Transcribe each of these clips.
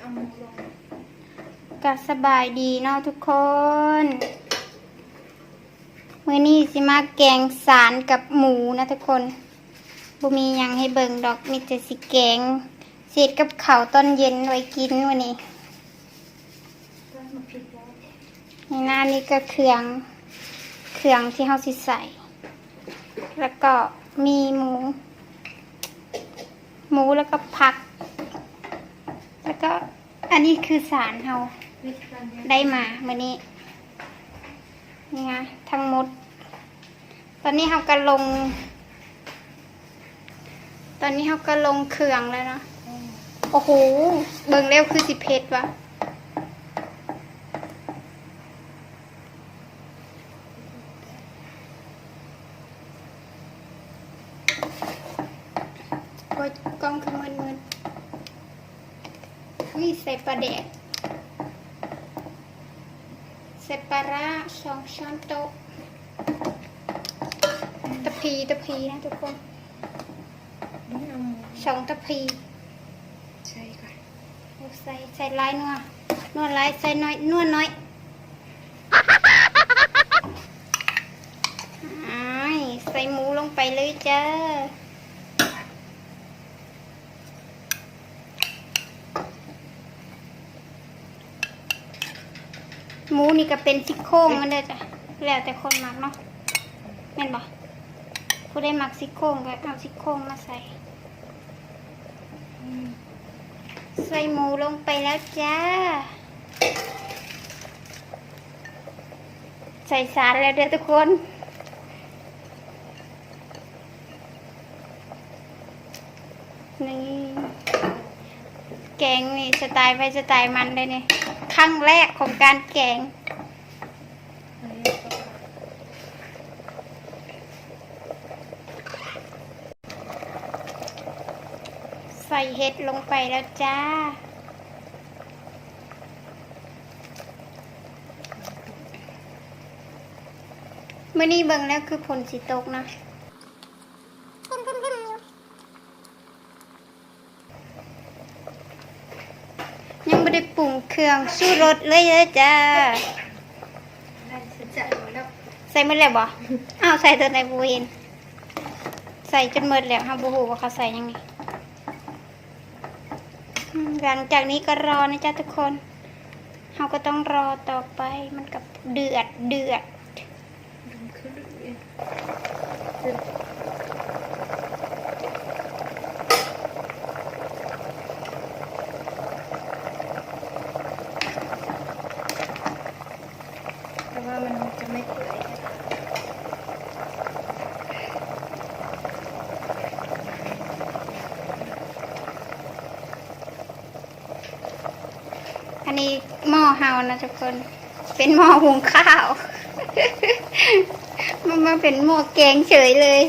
เอาหมูลงก็สบายดีเนาะทุกคน มื้อนี้สิมาแกงสารกับหมูนะทุกคนบ่มียังให้เบิ่งดอกมีแต่สิแกงเศษกับข้าวตอนเย็นไว้กินวันนี้ ในหน้านี้ก็เครื่องเครื่องที่เฮาสิใส่ แล้วก็มีหมู หมูแล้วก็ผัก นนี้คือสารเฮาได้มาเมื่อนี้ นี่ไงทั้งหมด ตอนนี้เราก็ลง ตอนนี้เราก็ลงเครื่องแล้วเนาะโอ้โห เบิ่งเร็วคือสิเพชรวะโอ้ยกล้องคือมืนมื นๆนี่ใส่ปลาแดกเซปาร่าสองช้อนโต๊ะตะพีตะพีนะทุกคนนี่เอาหมูสองตะพีใช่ก่อนเอาใส่ใส่ลายนัวนัวลายใส่น้อยนัวน้อยอ้ายใส่หมูลงไปเลยจ้า หมูนี่ก็เป็นซี่โครงมันเด้จ้ะแล้วแต่คนมักเนาะแม่นบ่ผู้ได้มักซี่โครงก็เอาซี่โครงมาใส่ใส่หมูลงไปแล้วจ้า ใส่สารแล้วเด้อทุกคนนี่แกงนี่สไตล์ไปสไตล์มันเลยเนี่ย รั้งแรกของการแกงอันนี้ก็ใส่เห็ดลงไปแล้วจ้า เมื่อนี้เบิ่งแล้วคือผลสีตกนะ ยังไม่ได้ปรุงเครื่องสู้รสเลยเด้อจ้า ใส่หมดแล้วบ่อ้าวใส่ตัวไหนบูเห็นใส่จนหมดแล้วฮะบูฮูว่าเขาใส่ยังไงหลังจากนี้ก็รอนะจ๊ะทุกคนเราก็ต้องรอต่อไปมันกับเดือดเดือด ดึงขึ้นเลย แต่ว่ามันจะไม่เปื่อยนะ อันนี้หม้อเฮานะทุกคน เป็นหม้อหุงข้าว มันมาเป็นหม้อแกงเฉยเลย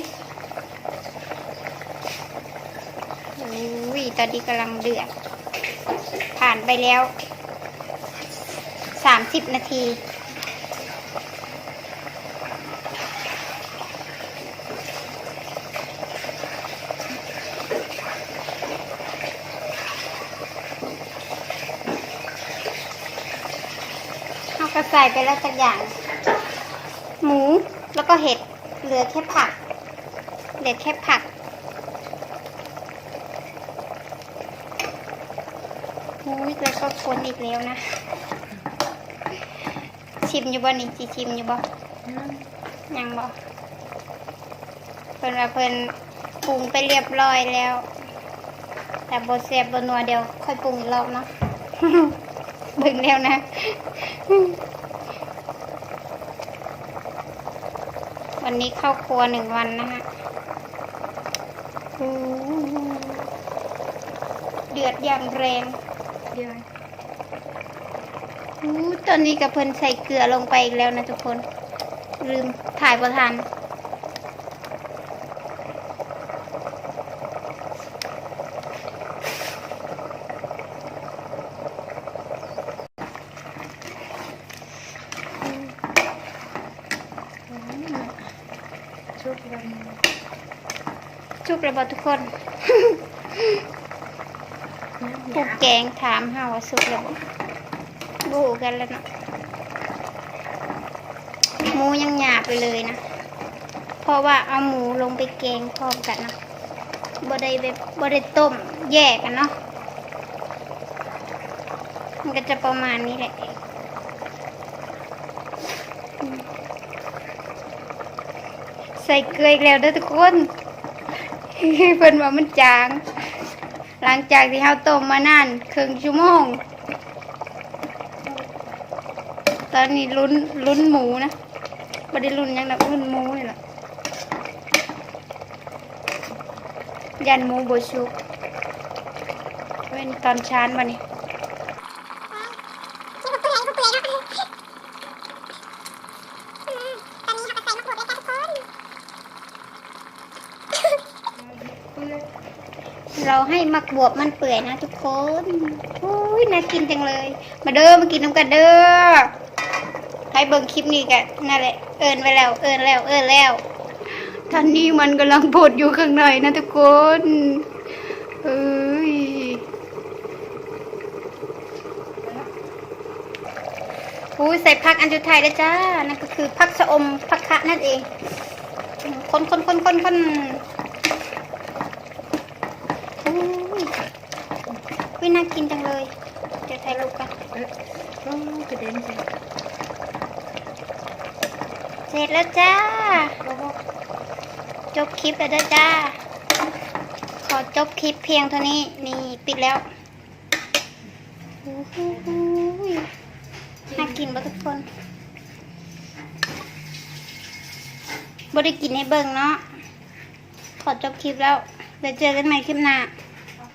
วิตอนนี้กำลังเดือด ผ่านไปแล้วสามสิบนาที เราก็ใส่ไปแล้วสักอย่าง หมูแล้วก็เห็ดเหลือแค่ผักเหลือแค่ผักอุ้ยแล้วก็คนอีกแล้วนะ ชิมอยู่บ่นี่จีชิมอยู่บ่ยังบ่เพิ่นว่าเพิ่นปรุงไปเรียบร้อยแล้ว แต่บเสียบบนัวเดียว ค่อยปรุงอีกรอบเนาะ บิ่งแล้วนะวันนี้เข้าครัวหนึ่งวันนะฮะอู้เดือดอย่างแรงเดี๋ยวอู้ตอนนี้กับเพิ่นใส่เกลือลงไปอีกแล้วนะทุกคน ลืมถ่ายประทาน ชุบวันชุบระบอทุกคนผู้แกงถามเฮาว่าสุกแล้วบ่บูกันแล้วนะหมูยังหยาบไปเลยนะ เพราะว่าเอาหมูลงไปแกงพร้อมกันนะบ่ได้แบบบ่ได้ต้มแยกกันเนาะ มันก็จะประมาณนี้แหละ ส่เกลืออีกแล้วเด้อทุกคนเพิ่นว่ามันจาง หลังจากที่เฮาต้มมานานครึ่งชั่วโมง ตอนนี้ลุ้นลุ้นหมูนะบ่ได้ลุ้นยังนะลุ้นหมูนี่แหละยันหมูบ่ชุกเว้นตอนชานบัดนี้ เปื่อย เราให้มักบวบมันเปื่อยนะทุกคนอุ้ยน่ากินจังเลย มาเด้อมากินน้ำกันเด้อให้เบิ่งคลิปนี้กันนั่นแหละเอินไว้แล้วเอินแล้วเอินแล้วตอนนี้มันกำลังบดอยู่ข้างในนะทุกคนเอ้ยอุ้ยใส่ผักอันสุดท้ายแล้วจ้า นั่นก็คือผักชะอมผักคะนั่นเอง คนคนคนคนคนอุ้ย อุ้ยน่ากินจังเลย เดี๋ยวถ่ายรูปกันเอ้ยโอ้กระเด็นใส่เสร็จแล้วจ้ากระบอกจบคลิปแล้วเด้อจ้า ขอจบคลิปเพียงเท่านี้ นี่ปิดแล้วโอ้โหน่ากินบ่ทุกคนบ่ได้กินให้เบิ่งเนาะ ขอจบคลิปแล้ว เดี๋ยวเจอกันใหม่คลิปหน้า